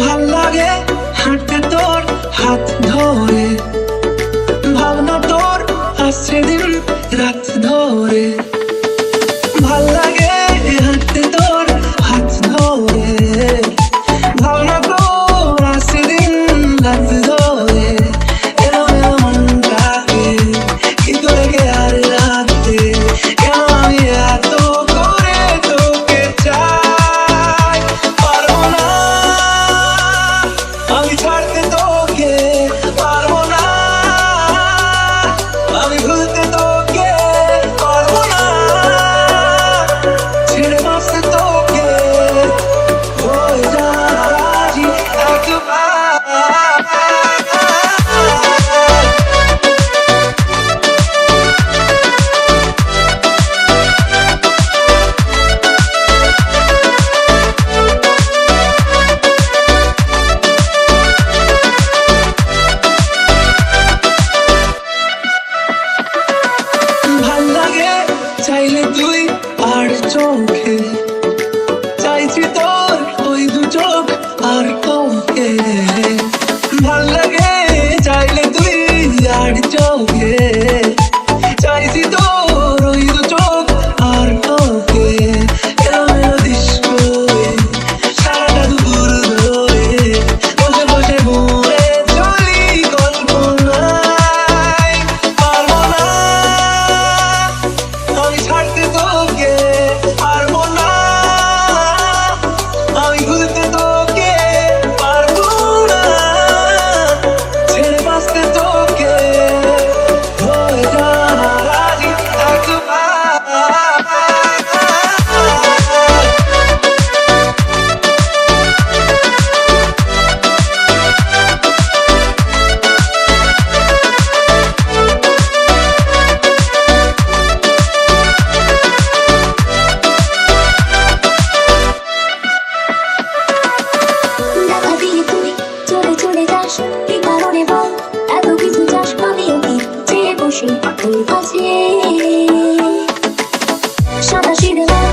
ভাল লাগে চাইলে তুই আর চোখে Chantage une fois